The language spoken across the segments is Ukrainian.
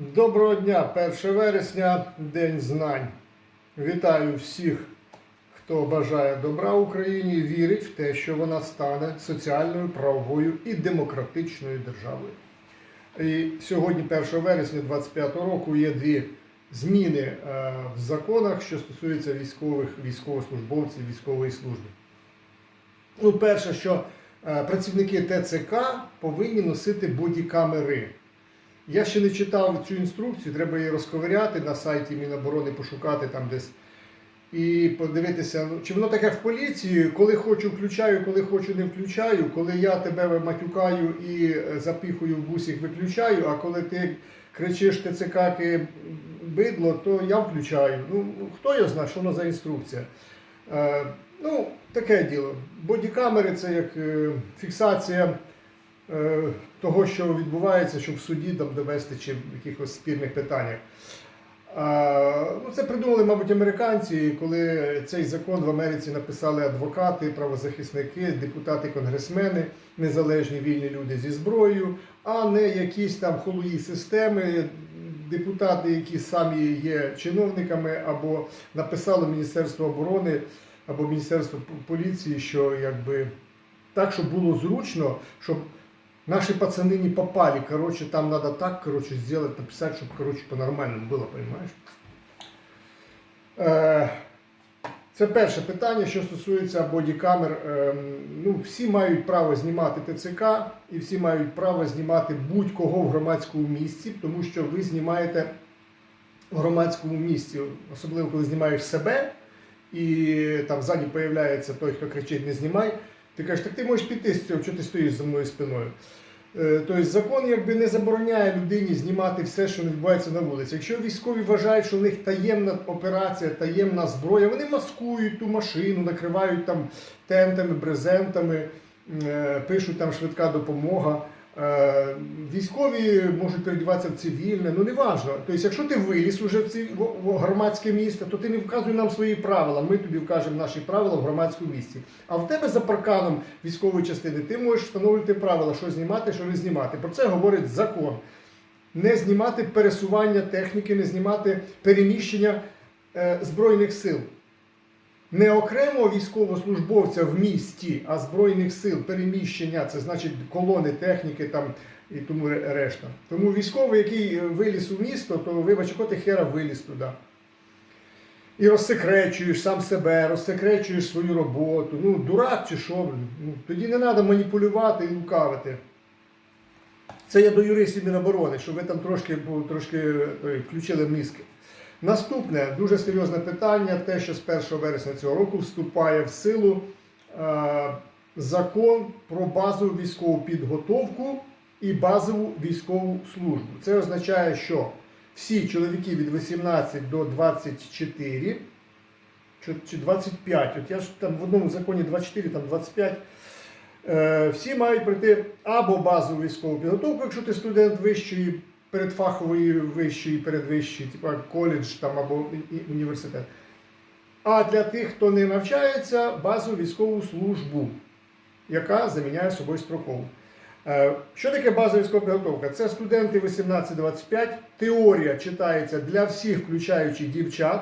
Доброго дня, 1 вересня, День знань. Вітаю всіх, хто бажає добра Україні, вірить в те, що вона стане соціальною, правовою і демократичною державою. І сьогодні, 1 вересня 2025 року, є дві зміни е, в законах, що стосуються військових, військовослужбовців, військової служби. Ну, перше, що е, працівники ТЦК повинні носити бодікамери. Я ще не читав цю інструкцію, треба її розковиряти на сайті Міноборони, пошукати там десь. І подивитися, ну, чи воно таке в поліції, коли хочу включаю, коли хочу не включаю, коли я тебе матюкаю і е, запихую в бусик, виключаю, а коли ти кричиш ТЦК бидло, то я включаю. Ну, хто його знає, що воно за інструкція. Е, ну, таке діло. Бодікамери це як е, фіксація того, що відбувається, щоб в суді там довести чи в якихось спірних питаннях. Ну, це придумали, мабуть, американці, коли цей закон в Америці написали адвокати, правозахисники, депутати, конгресмени, незалежні вільні люди зі зброєю, а не якісь там холої системи, депутати, які самі є чиновниками, або написало Міністерство оборони або Міністерство поліції, що якби так, щоб було зручно, щоб Наши пацаны не попали, короче, там надо так, короче, сделать, написать, чтобы, короче, по-нормальному было, понимаешь? Е, Це перше питання, що стосується бодікамер. Ем, Ну, всі мають право знімати ТЦК і всі мають право знімати будь-кого в громадському місці, тому що ви знімаєте в громадському місці, особливо коли знімаєш себе, і там ззаді появляється той, хто кричить не знімай. Ти кажеш, так ти можеш піти з цього, що ти стоїш за мною спиною. Е, Тобто закон якби не забороняє людині знімати все, що відбувається на вулиці. Якщо військові вважають, що в них таємна операція, таємна зброя, вони маскують ту машину, накривають там тентами, брезентами, е, пишуть там швидка допомога. Е, Військові можуть передіватися в цивільне, ну не важно. Тобто, якщо ти виліз уже в ці в- громадське місце, то ти не вказуй нам свої правила. Ми тобі вкажемо наші правила в громадському місці. А в тебе за парканом військової частини ти можеш встановлювати правила, що знімати, що не знімати. Про це говорить закон. Не знімати пересування техніки, не знімати переміщення е, збройних сил. Не окремо військовослужбовця в місті, а збройних сил переміщення, це значить колони техніки там і тому решта. Тому військовий, який е, виліз у місто, то вибач, коли ти хера виліз туди. І розсекречуєш сам себе, розсекречуєш свою роботу. Ну, дурак чи що? Ну, тоді не треба маніпулювати і лукавити. Це я до юристів Міноборони, щоб ви там трошки, трошки е, включили мізки. Наступне дуже серйозне питання: те, що з 1 вересня цього року вступає в силу е, закон про базову військову підготовку і базову військову службу. Це означає, що всі чоловіки від 18 до 24 чи- чи 25, от я ж там в одному законі 24, там 25. Е, Всі мають пройти або базову військову підготовку, якщо ти студент вищої, передфахової вищої, передвищої, типу коледж там або і- і університет. А для тих, хто не навчається, базову військову службу, яка заміняє собою строкову. Е, Що таке базова військова підготовка? Це студенти 18-25. Теорія читається для всіх, включаючи дівчат.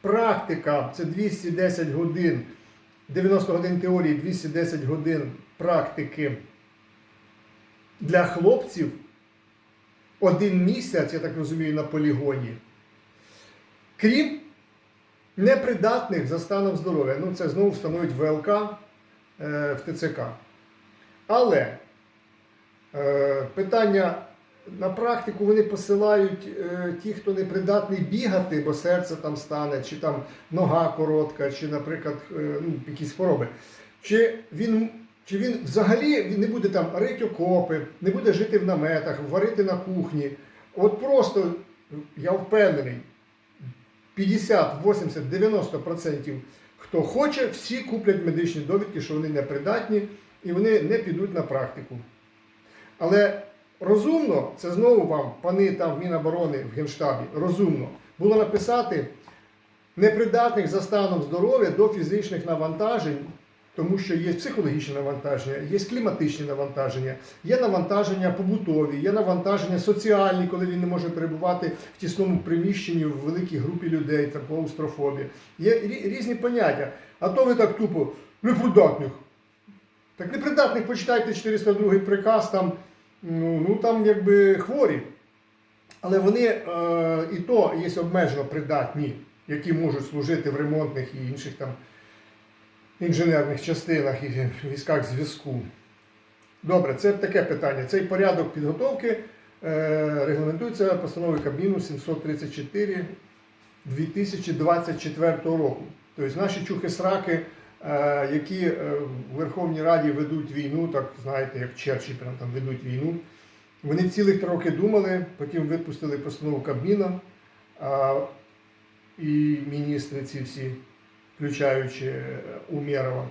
Практика це 210 годин, 90 годин теорії, 210 годин практики для хлопців. Один місяць, я так розумію, на полігоні. Крім непридатних за станом здоров'я. Ну, це знову встановить ВЛК е, в ТЦК. Але е, питання на практику вони посилають е, ті, хто не придатний бігати, бо серце там стане, чи там нога коротка, чи, наприклад, е, ну, якісь хвороби. Чи він, чи він взагалі не буде там рити окопи, не буде жити в наметах, варити на кухні. От просто я впевнений, 50, 80, 90% хто хоче, всі куплять медичні довідки, що вони непридатні і вони не підуть на практику. Але розумно, це знову вам, пани там в Міноборони в Генштабі, розумно було написати непридатних за станом здоров'я до фізичних навантажень Тому що є психологічне навантаження, є кліматичні навантаження, є навантаження побутові, є навантаження соціальні, коли він не може перебувати в тісному приміщенні в великій групі людей, там клаустрофобія. Є різні поняття. А то ви так тупо непридатних. Так непридатних почитайте 402 приказ, там, ну, ну там якби хворі. Але вони е, і то є обмежено придатні, які можуть служити в ремонтних і інших там інженерних частинах і військах зв'язку. Добре, це таке питання. Цей порядок підготовки е, регламентується постановою Кабміну 734 2024 року. Тобто наші чухи-сраки, е, які е, в Верховній Раді ведуть війну, так знаєте, як Черчилль прям там ведуть війну. Вони цілих три роки думали, потім випустили постанову Кабміна і міністри ці всі, включаючи е, Умєрова.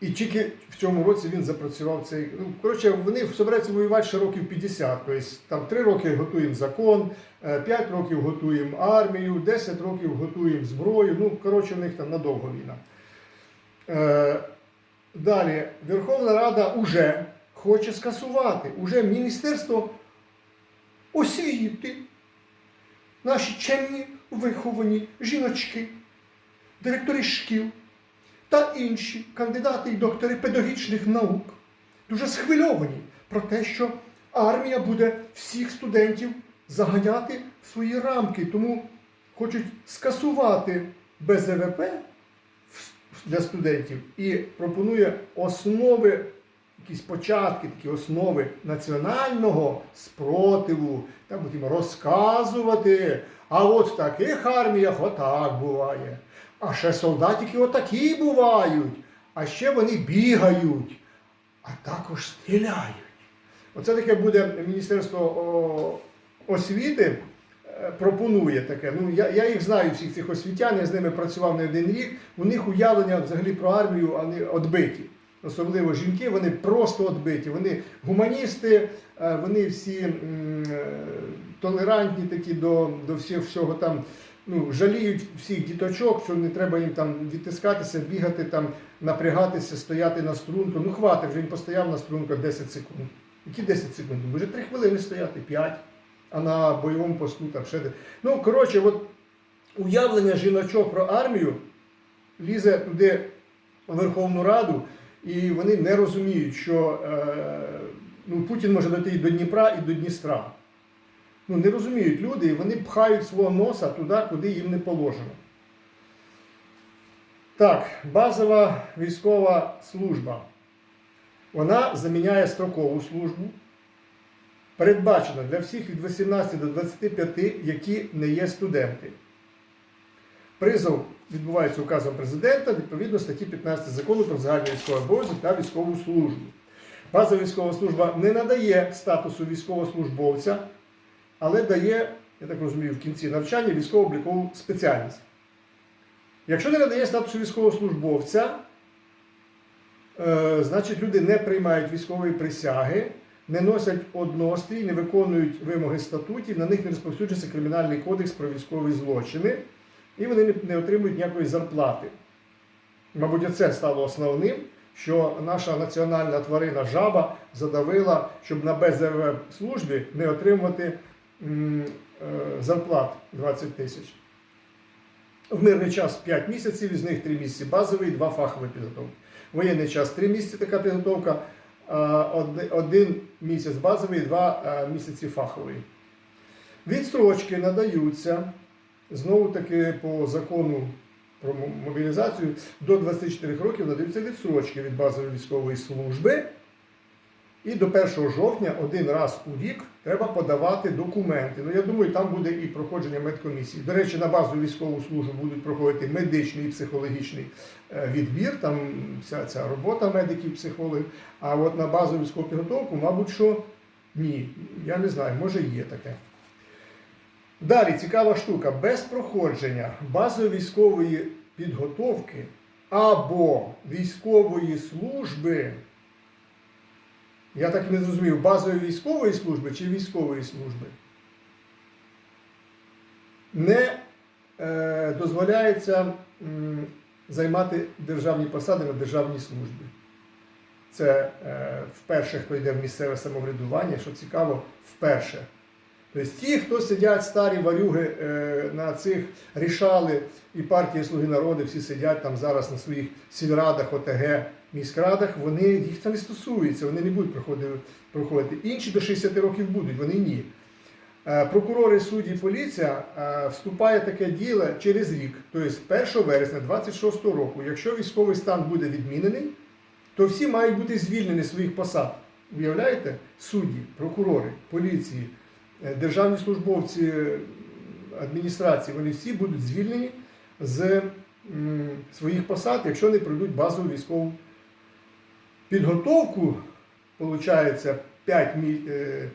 І тільки в цьому році він запрацював цей. Ну, коротше, вони собираються воювати ще років 50. Тобто там 3 роки готуємо закон, 5 років готуємо армію, 10 років готуємо зброю. Ну, коротше, у них там надовго війна. Е, Далі, Верховна Рада уже хоче скасувати. Уже Міністерство освіти, наші чемні виховані жіночки, директори шкіл та інші кандидати і доктори педагогічних наук дуже схвильовані про те, що армія буде всіх студентів заганяти в свої рамки. Тому хочуть скасувати БЗВП для студентів і пропонує основи, якісь початки, такі основи національного спротиву, так будемо розказувати. А от в таких арміях отак буває. А ще солдатики отакі бувають, а ще вони бігають, а також стріляють. Оце таке буде Міністерство освіти е, пропонує таке. Ну, я, я їх знаю, всіх цих освітян, я з ними працював не один рік. У них уявлення взагалі про армію вони відбиті. Особливо жінки, вони просто відбиті. Вони гуманісти, е, вони всі е, толерантні такі до, до всіх, всього там. Ну, жаліють всіх діточок, що не треба їм там відтискатися, бігати, там, напрягатися, стояти на струнку. Ну, хватить, вже він постояв на струнку 10 секунд. Які 10 секунд? Може 3 хвилини стояти, 5, а на бойовому посту там ще. де- Ну, коротше, от уявлення жіночок про армію лізе туди в Верховну Раду, і вони не розуміють, що е, ну, Путін може дойти і до Дніпра, і до Дністра. Ну, не розуміють люди, і вони пхають свого носа туди, куди їм не положено. Так, базова військова служба. Вона заміняє строкову службу. Передбачено для всіх від 18 до 25, які не є студенти. Призов відбувається указом президента відповідно статті 15 закону про загальний військовий обов'язок та військову службу. Базова військова служба не надає статусу військовослужбовця, але дає, я так розумію, в кінці навчання військово-облікову спеціальність. Якщо не надає статусу військовослужбовця, е, значить люди не приймають військової присяги, не носять однострій, не виконують вимоги статутів, на них не розповсюджується кримінальний кодекс про військові злочини, і вони не, отримують ніякої зарплати. Мабуть, це стало основним, що наша національна тварина жаба задавила, щоб на БЗВ службі не отримувати зарплат 20 тисяч. В мирний час 5 місяців, із них 3 місяці базовий, 2 фахові підготовки. Воєнний час 3 місяці така підготовка, один місяць базовий, 2 місяці фаховий. Відстрочки надаються знову таки по закону про мобілізацію до 24 років надаються відстрочки від базової військової служби. І до 1 жовтня один раз у рік треба подавати документи. Ну, я думаю, там буде і проходження медкомісії. До речі, на базу військову службу будуть проходити медичний і психологічний е, відбір, там вся ця робота медиків, психологів. А от на базу військову підготовку, мабуть, що ні. Я не знаю, може є таке. Далі цікава штука. Без проходження базової військової підготовки або військової служби. Я так і не зрозумів, базової військової служби чи військової служби не е, дозволяється м, займати державні посади на державній службі. Це е, вперше, хто йде в місцеве самоврядування, що цікаво, вперше. Тобто ті, хто сидять старі варюги е, на цих рішали і партії Слуги народу, всі сидять там зараз на своїх сільрадах, ОТГ, міськрадах, вони їх це не стосується, вони не будуть проходити. Інші до 60 років будуть, вони ні. Е, Прокурори, судді, поліція е, вступає таке діло через рік, тобто 1 вересня 26 року. Якщо військовий стан буде відмінений, то всі мають бути звільнені своїх посад. Уявляєте? Судді, прокурори, поліції, державні службовці е, адміністрації, вони всі будуть звільнені з своїх посад, якщо не пройдуть базову військову підготовку, виходить, 5 мі... е,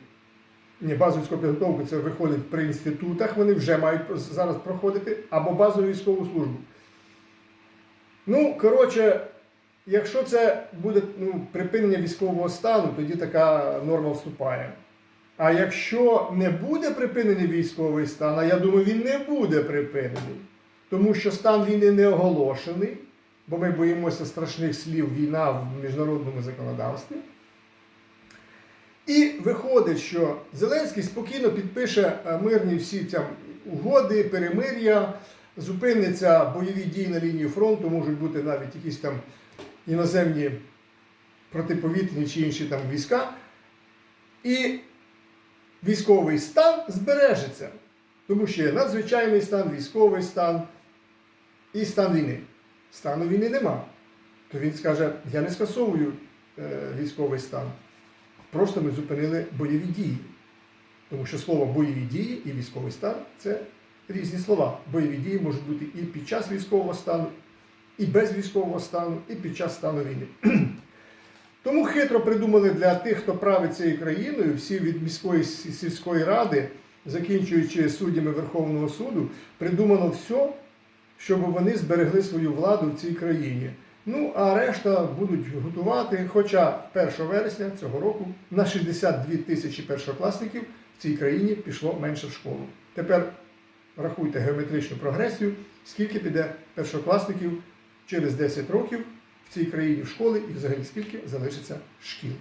ні, базову військову підготовку це виходить при інститутах, вони вже мають зараз проходити, або базову військову службу. Ну, коротше, якщо це буде ну, припинення військового стану, тоді така норма вступає. А якщо не буде припинений військовий стан, а я думаю, він не буде припинений, тому що стан війни не оголошений, бо ми боїмося страшних слів війна в міжнародному законодавстві. І виходить, що Зеленський спокійно підпише е, мирні всі там угоди, перемир'я, зупиниться бойові дії на лінії фронту, можуть бути навіть якісь там іноземні протиповітряні чи інші там війська. І військовий стан збережеться, тому що є надзвичайний стан, військовий стан і стан війни. Стану війни нема. То він скаже: я не скасовую е, військовий стан. Просто ми зупинили бойові дії. Тому що слово бойові дії і військовий стан це різні слова. Бойові дії можуть бути і під час військового стану, і без військового стану, і під час стану війни. Тому хитро придумали для тих, хто править цією країною, всі від міської сільської ради, закінчуючи суддями Верховного суду, придумано все, щоб вони зберегли свою владу в цій країні. Ну, а решта будуть готувати. Хоча 1 вересня цього року на 62 тисячі першокласників в цій країні пішло менше в школу. Тепер рахуйте геометричну прогресію, скільки піде першокласників через 10 років в цій країні в школи і взагалі скільки залишиться шкіл.